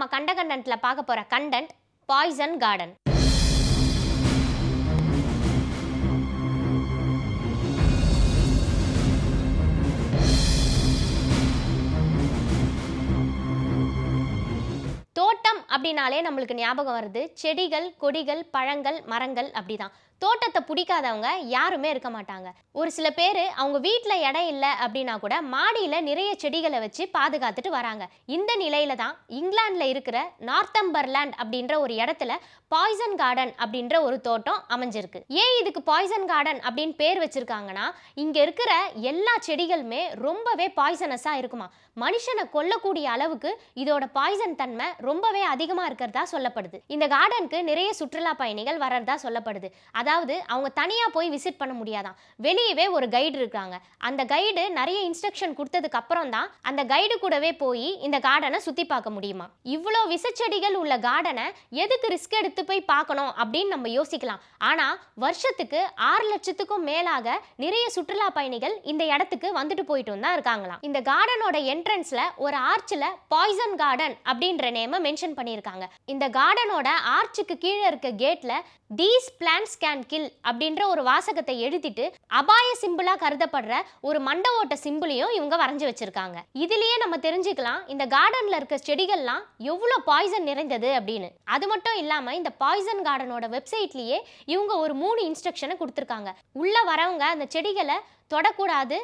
நம்ம கண்ட கண்டென்ட்ல பார்க்க போற கண்டென்ட் பாய்சன் கார்டன் தோட்டம் அப்படின்னாலே நம்மளுக்கு ஞாபகம் வருது. செடிகள் கொடிகள் பழங்கள் மரங்கள் அப்படிதான். தோட்டத்தை பிடிக்காதவங்க யாருமே இருக்க மாட்டாங்க. ஒரு சில பேர் அவங்க வீட்டில் இடம் இல்லை அப்படின்னா கூட மாடியில் நிறைய செடிகளை வச்சு பாதுகாத்துட்டு வராங்க. இந்த நிலையில தான் இங்கிலாந்தில் இருக்கிற நார்த்தம்பர்லேண்ட் அப்படின்ற ஒரு இடத்துல பாய்சன் கார்டன் அப்படின்ற ஒரு தோட்டம் அமைஞ்சிருக்கு. ஏன் இதுக்கு பாய்சன் கார்டன் அப்படின்னு பேர் வச்சிருக்காங்கன்னா இங்கே இருக்கிற எல்லா செடிகளுமே ரொம்பவே பாய்சனஸாக இருக்குமா. மனுஷனை கொல்லக்கூடிய அளவுக்கு இதோட பாய்சன் தன்மை ரொம்பவே அதிகம் இருக்கிறதா சொல்லப்படுது. இந்த கார்டனுக்கு நிறைய சுற்றுலா பயணிகள் வர்றதா சொல்லப்படுது. அதாவது அவங்க தனியா போய் விசிட் பண்ண முடியாதான். வெளியவே ஒரு கைடு இருக்காங்க. அந்த கைடு நிறைய இன்ஸ்ட்ரக்ஷன் கொடுத்ததுக்கு அப்புறம் தான் அந்த கைடு கூடவே போய் இந்த கார்டனை சுத்தி பார்க்க முடியுமா? இவ்வளோ விசச்செடிகள் உள்ள கார்டனை எதுக்கு ரிஸ்க் எடுத்து போய் பார்க்கணும் அப்படின்னு நம்ம யோசிக்கலாம். ஆனா வருஷத்துக்கு ஆறு லட்சத்துக்கும் மேலாக நிறைய சுற்றுலா பயணிகள் இந்த இடத்துக்கு வந்துட்டு போயிட்டு தான் இருக்காங்களாம். இந்த கார்டனோட என்ட்ரன்ஸ்ல ஒரு ஆர்ச்சில் பாய்சன் கார்டன் அப்படின்ற நேமை மென்ஷன் பண்ணி பண்ணியிருக்காங்க. இந்த கார்டனோட ஆர்ச்சுக்கு கீழே இருக்க கேட்ல தீஸ் பிளான்ஸ் கேன் கில் அப்படின்ற ஒரு வாசகத்தை எழுதிட்டு அபாய சிம்பிளா கருதப்படுற ஒரு மண்ட ஓட்ட சிம்பிளையும் இவங்க வரைஞ்சு வச்சிருக்காங்க. இதுலயே நம்ம தெரிஞ்சுக்கலாம் இந்த கார்டன்ல இருக்க செடிகள்லாம் எவ்வளோ பாய்சன் நிறைந்தது அப்படின்னு. அது மட்டும் இல்லாம இந்த பாய்சன் கார்டனோட வெப்சைட்லயே இவங்க ஒரு மூணு இன்ஸ்ட்ரக்ஷனை கொடுத்துருக்காங்க. உள்ள வரவங்க அந்த செடிகளை தொடக்கூடாது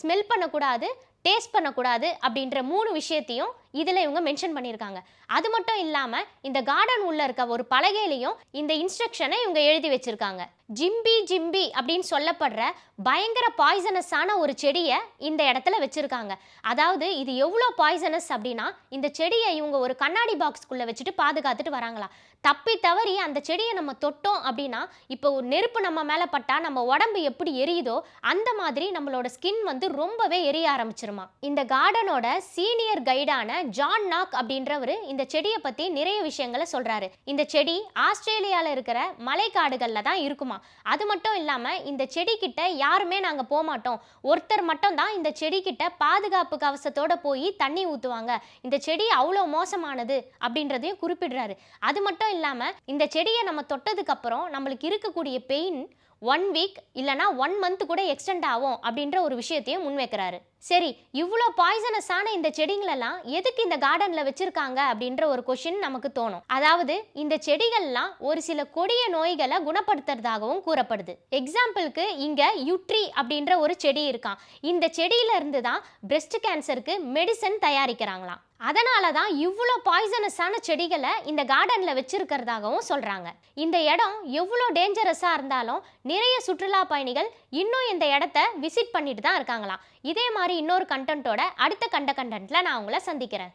ஸ்மெல் பண்ணக்கூடாது டேஸ்ட் பண்ணக்கூடாது அப்படின்ற மூணு விஷயத்தையும் இதில் இவங்க மென்ஷன் பண்ணியிருக்காங்க. அது மட்டும் இல்லாமல் இந்த கார்டன் உள்ளே இருக்க ஒரு பலகையிலையும் இந்த இன்ஸ்ட்ரக்ஷனை இவங்க எழுதி வச்சுருக்காங்க. ஜிம்பி ஜிம்பி அப்படின்னு சொல்லப்படுற பயங்கர பாய்சனஸான ஒரு செடியை இந்த இடத்துல வச்சுருக்காங்க. அதாவது இது எவ்வளோ பாய்சனஸ் அப்படின்னா இந்த செடியை இவங்க ஒரு கண்ணாடி பாக்ஸ்க்குள்ளே வச்சுட்டு பாதுகாத்துட்டு வராங்களா தப்பி தவறி அந்த செடியை நம்ம தொட்டோம் அப்படின்னா இப்போ ஒரு நெருப்பு நம்ம மேலே பட்டால் நம்ம உடம்பு எப்படி எரியுதோ அந்த மாதிரி நம்மளோட ஸ்கின் வந்து ரொம்பவே எரிய ஆரம்பிச்சிருமா இந்த கார்டனோட சீனியர் கைடான ஜான் நாக் அப்படின்றவர் இந்த செடியை பற்றி நிறைய விஷயங்களை சொல்கிறாரு இந்த செடி ஆஸ்திரேலியாவில் இருக்கிற மலைக்காடுகளில் தான் இருக்குமா? அது மட்டும் இல்லாமல் இந்த செடிக்கிட்ட யாருமே நாங்கள் போக மாட்டோம். ஒருத்தர் மட்டும் தான் இந்த செடிக்கிட்ட பாதுகாப்பு கவசத்தோடு போய் தண்ணி ஊற்றுவாங்க இந்த செடி அவ்வளோ மோசமானது அப்படின்றதையும் குறிப்பிடுறாரு. அது மட்டும் இல்லாமல் இந்த செடியை நம்ம தொட்டதுக்கப்புறம் நம்மளுக்கு இருக்கக்கூடிய பெயின் ஒன் வீக் இல்லைனா ஒன் மந்த் கூட எக்ஸ்டெண்ட் ஆகும் அப்படின்ற ஒரு விஷயத்தையும் முன்வைக்கிறாரு. சரி இவ்வளோ பாய்சனஸான இந்த செடிங்களெல்லாம் எதுக்கு இந்த கார்டனில் வச்சுருக்காங்க அப்படின்ற ஒரு கொஷின் நமக்கு தோணும். அதாவது இந்த செடிகள்லாம் ஒரு சில கொடிய நோய்களை குணப்படுத்துறதாகவும் கூறப்படுது. எக்ஸாம்பிளுக்கு இங்கே யுட்ரி அப்படின்ற ஒரு செடி இருக்கான் இந்த செடியில இருந்து தான் பிரஸ்ட் கேன்சருக்கு மெடிசன் தயாரிக்கிறாங்களாம். அதனால தான் இவ்வளோ பாய்சனஸான செடிகளை இந்த கார்டனில் வச்சிருக்கிறதாகவும் சொல்கிறாங்க இந்த இடம் எவ்வளோ டேஞ்சரஸாக இருந்தாலும் நிறைய சுற்றுலா பயணிகள் இன்னும் இந்த இடத்த விசிட் பண்ணிட்டு தான் இருக்காங்களாம். இதே மாதிரி இன்னொரு கண்டென்ட்டோட அடுத்த கண்ட கண்டென்ட்டில் நான் உங்களை சந்திக்கிறேன்.